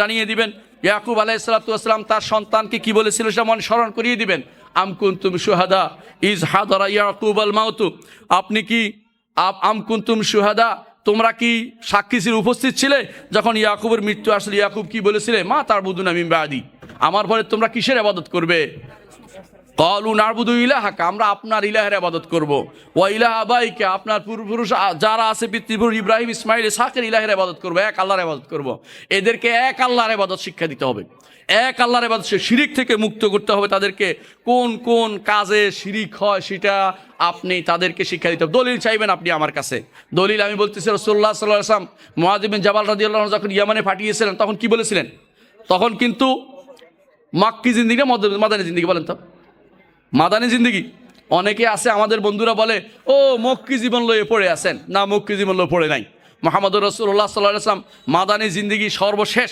জানিয়ে দিবেন। ইয়াকুব আলাইসালাতাম তার সন্তানকে কি বলেছিল সেটা মনে স্মরণ করিয়ে দিবেন। আমকুন্তুম সুহাদা ইজ হাদারা ইয়াকুব আল মাহতু আপনি কি আমকুন্তুম আম সুহাদা তোমরা কি সাক্ষী উপস্থিত ছিলে? যখন ইয়াকুবের মৃত্যু আসলে ইয়াকুব কি বলেছিলে মা তার বুধুন আমি বাদি। আমার পরে তোমরা কিসের আবাদত করবে? কলু নারবুদু ইলাহাকা, আমরা আপনার ইলাহের আবাদত করব। ও ইলাহ আবাইকে আপনার পূর্বপুরুষ যারা আছে পিতৃপুরুষ ইব্রাহিম, ইসমাইল ইসাকের ইলাহের আবাদত করব, এক আল্লাহর আবাদত করব। এদেরকে এক আল্লাহর আবাদত শিক্ষা দিতে হবে। এক আল্লাহর আবাদত সে শিরিক থেকে মুক্ত করতে হবে তাদেরকে। কোন কোন কাজে শিরিক হয় সেটা আপনি তাদেরকে শিক্ষা দিতে হবে। দলিল চাইবেন আপনি আমার কাছে। দলিল আমি বলতেছি রসোল্লা সাল্লাহ আসলাম জাবাল রাদিউল্লাহ যখন ইয়ামানে পাঠিয়েছিলেন, তখন কি বলেছিলেন? তখন কিন্তু মাক্কি জিন্দিগি মাদানী জিন্দিগি বলেন তো। মাদানী জিন্দিগি। অনেকে আছে, আমাদের বন্ধুরা বলে, ও, মক্কি জীবন লয়ে পড়ে আছেন। না, মক্কি জীবন লয়ে পড়ে নাই। মোহাম্মদ রসুল্লাহ সাল্লাহ আসলাম মাদানি জিন্দিগি সর্বশেষ।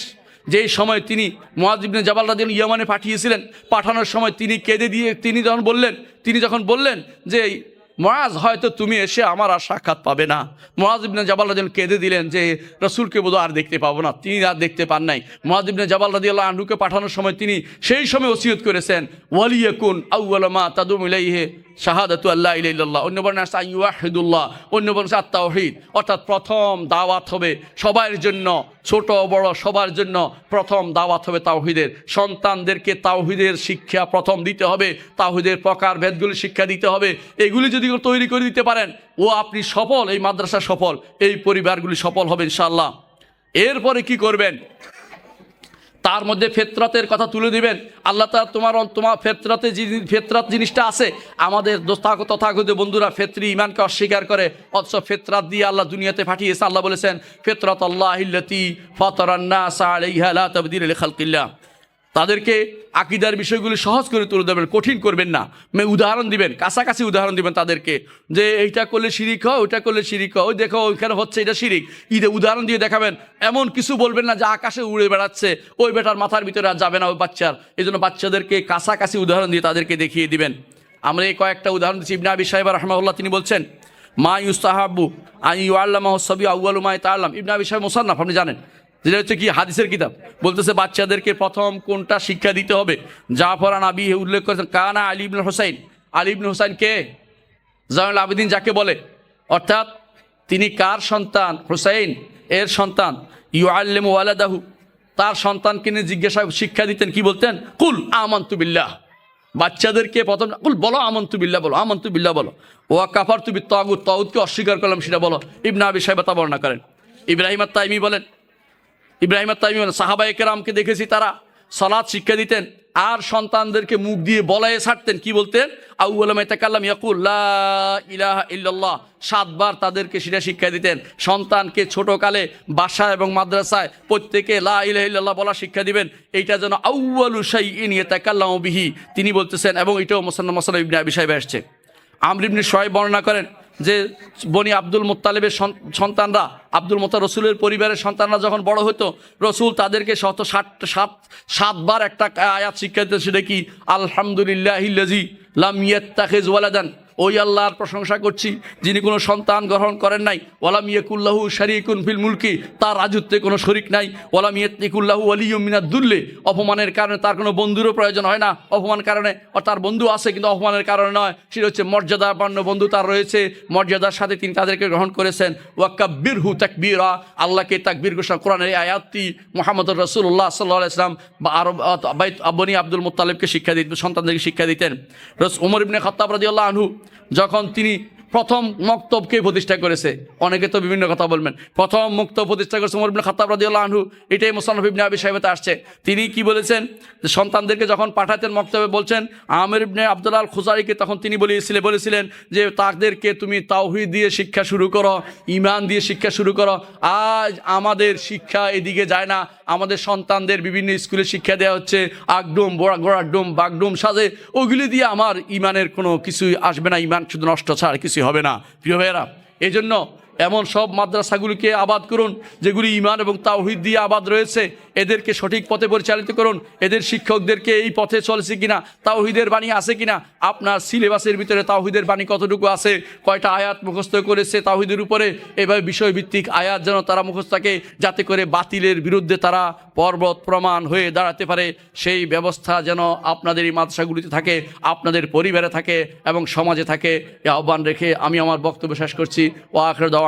যেই সময় তিনি মহাজিবনে জাবাল রাদিন ইয়ামানে পাঠিয়েছিলেন, পাঠানোর সময় তিনি কেঁদে দিয়ে, তিনি যখন বললেন, তিনি যখন বললেন যে মহাজ, হয়তো তুমি এসে আমার আর সাক্ষাৎ পাবে না। মহাজ ইবনে জাবাল রাদিন কেঁদে দিলেন যে, রসুলকে বোধ আর দেখতে পাবো না। তিনি আর দেখতে পান নাই। মহাজিবনে জাবাল রাদি আল্লাহ আনুকে পাঠানোর সময় তিনি সেই সময় ওসিয়ত করেছেন, ওয়ালিয়াকুন আউ্লামা তাদুম ইলাইহে। শাহাদাতু আল্লাহ ইল্লাল্লাহ। অন্য বর্ণে আসছে আইয়াহিদুল্লাহ অন্য বর্ণে আত্মাহিদ অর্থাৎ প্রথম দাওয়াত হবে সবার জন্য, ছোট বড় সবার জন্য প্রথম দাওয়াত হবে তাওহিদের। সন্তানদেরকে তাওহিদের শিক্ষা প্রথম দিতে হবে, তাওহিদের প্রকার ভেদগুলি শিক্ষা দিতে হবে। এগুলি যদি তৈরি করে দিতে পারেন, ও আপনি সফল, এই মাদ্রাসা সফল, এই পরিবারগুলি সফল হবে ইনশাআল্লাহ। এরপরে কি করবেন? তার মধ্যে ফেতরাতের কথা তুলে দিবেন। আল্লাহ তালা তোমার তোমার ফেতরাতে ফেতরাত জিনিসটা আছে। আমাদের দোস্তাগ তথাগত বন্ধুরা ফেতরি ইমানকে অস্বীকার করে। অথচ ফেতরাত দিয়ে আল্লাহ দুনিয়াতে পাঠিয়েছে। আল্লাহ বলেছেন ফেতরাত আল্লাহ ফতরান্না সালাইহা লা তাবদিল লিখালকিল্লাহ তাদেরকে আকিদার বিষয়গুলি সহজ করে তুলে দেবেন, কঠিন করবেন না। উদাহরণ দিবেন, কাছাকাছি উদাহরণ দিবেন তাদেরকে, যে এইটা করলে শিরিক হয়, ওইটা করলে শিরিক হয়, ওই দেখো ওইখানে হচ্ছে এটা শিরিক। ঈদে উদাহরণ দিয়ে দেখাবেন, এমন কিছু বলবেন না যে আকাশে উড়ে বেড়াচ্ছে, ওই বেটার মাথার ভিতরে আর যাবে না ওই বাচ্চার। এই জন্য বাচ্চাদেরকে কাছাকাছি উদাহরণ দিয়ে তাদেরকে দেখিয়ে দিবেন। আমরা এই কয়েকটা উদাহরণ দিচ্ছি, ইবনা আবি সাহেব রহমাউল্লাহ তিনি বলছেন, মা ইউস্তাহাবু আই ইউ আল্লাহ সবি আউআলু মাই তাল্লাম ইবনা আবি সাহেব মোসান্নাফ, আপনি জানেন যেটা হচ্ছে কি, হাদিসের কিতাব। বলতেছে, বাচ্চাদেরকে প্রথম কোনটা শিক্ষা দিতে হবে? জাফরান আবি উল্লেখ করেছেন, কানা আলী হোসাইন। আলী হোসাইন কে? জয়নুল আবেদিন যাকে বলে। অর্থাৎ তিনি কার সন্তান? হুসাইন, এর সন্তান। ইউ আল্লেম ওয়ালাদাহু। তার সন্তানকে নিয়ে জিজ্ঞাসা শিক্ষা দিতেন, কি বলতেন? কুল আমন্তু বিল্লাহ। বাচ্চাদেরকে প্রথম, কুল বলো আমন্তু বিল্লাহ বলো, আমন্তু বিল্লাহ বলো। ওয়া কাফার তুবি তাগুত, তাগুতকে অস্বীকার করলাম, সেটা বলো। ইবনা আবি সাহেব তা বর্ণনা করেন। ইব্রাহিম তাইমি বলেন ইব্রাহিম তাইমি বলেন সাহাবা একরামকে দেখেছি তারা সলাদ শিক্ষা দিতেন, আর সন্তানদেরকে মুখ দিয়ে বলায়ে ছাড়তেন, কি বলতেন? ইয়াকুল্লা ইলাহা ইল্লাল্লাহ, সাতবার তাদেরকে সেটা শিক্ষা দিতেন। সন্তানকে ছোটকালে বাসা এবং মাদ্রাসায় প্রত্যেকে লা ইলাহা ইল্লাল্লাহ বলা শিক্ষা দিবেন। এইটা যেন আউ্বালু শাই ইন ইয়াতাকাল্লামু বিহি, তিনি বলতেছেন, এবং এটাও মোসান্না মসাল্লাম ইবনে আবি সাহেব আসছে আমর ইবনে বর্ণনা করেন যে বনি আব্দুল মোত্তালেবের সন্তানরা, আব্দুল মোত্তা রসুলের পরিবারের সন্তানরা যখন বড় হতো রসুল তাদেরকে শত ষাট সাত, সাতবার একটা আয়াত শিক্ষা দিতে সেটা কি? আলহামদুলিল্লাহ লাম ইয়াত্তাখিজ ওয়ালাদান। ওই আল্লাহর প্রশংসা করছি, যিনি কোনো সন্তান গ্রহণ করেন নাই। ওয়ালাম ইয়াকুল্লাহু শারিকুন ফিল মুলকি, তার রাজত্বে কোনো শরিক নাই। ওয়ালাম ইয়াতিকুল্লাহু ওয়ালিয়ুম মিনাদ-দুল্লি অপমানের কারণে তার কোনো বন্ধুরও প্রয়োজন হয় না। অপমান কারণে তার বন্ধু আছে কিন্তু অপমানের কারণে নয়। সেটা হচ্ছে মর্যাদাপন্ন বন্ধু তার রয়েছে। মর্যাদার সাথে তিনি তাদেরকে গ্রহণ করেছেন। ওয়াক্কাব্বির হু তাকবীরা, আল্লাহকে তাকবীর ঘোষণা কোরআনের এই আয়াতটি মোহাম্মদ রসুল্লাহ সাল্লাহ ইসলাম বা আরব আব্বনী আব্দুল মুত্তালিবকে শিক্ষা দিতেন, সন্তানদেরকে শিক্ষা দিতেন। রস, উমর ইবনে খত্তাব রাদিয়াল্লাহু আনহু যখন তিনি প্রথম মক্তবকে প্রতিষ্ঠা করেছে? অনেকে তো বিভিন্ন কথা বলবেন। প্রথম মুক্ত প্রতিষ্ঠা করেছে উমর ইবনে খাত্তাব রাদিয়াল্লাহু আনহু। এটাই মুসান্নফ ইবনে আবি সাহেবতে আসছে। তিনি কি বলেছেন? যে সন্তানদেরকে যখন পাঠাতেন মক্তবে বলছেন, আমির ইবনে আব্দুল্লাহ খুজারিকে তখন তিনি বলিয়েছিলেন বলেছিলেন যে, তাদেরকে তুমি তাওহিদ দিয়ে শিক্ষা শুরু করো ইমান দিয়ে শিক্ষা শুরু করো। আজ আমাদের শিক্ষা এদিকে যায় না। আমাদের সন্তানদের বিভিন্ন স্কুলে শিক্ষা দেওয়া হচ্ছে। আগডুম, বড়া গোড়াডুম বাগডুম সাজে। ওগুলি দিয়ে আমার ইমানের কোনো কিছুই আসবে না। ইমান শুধু নষ্ট ছাড়া কিছুই হবে না। প্রিয় ভাইয়েরা এই জন্য এমন সব মাদ্রাসাগুলিকে আবাদ করুন, যেগুলি ইমান এবং তাওহিদ দিয়ে আবাদ রয়েছে। এদেরকে সঠিক পথে পরিচালিত করুন। এদের শিক্ষকদেরকে এই পথে চলছে কিনা, তাওহিদের বাণী আছে কিনা, আপনার সিলেবাসের ভিতরে তাওহিদের বাণী কতটুকু আছে, কয়টা আয়াত মুখস্থ করেছে তাওহিদের উপরে, এভাবে বিষয়ভিত্তিক আয়াত যেন তারা মুখস্থ থাকে, যাতে করে বাতিলের বিরুদ্ধে তারা পর্বত প্রমাণ হয়ে দাঁড়াতে পারে। সেই ব্যবস্থা যেন আপনাদের এই মাদ্রাসাগুলিতে থাকে, আপনাদের পরিবারে থাকে এবং সমাজে থাকে। আহ্বান রেখে আমি আমার বক্তব্য শেষ করছি। ও আখর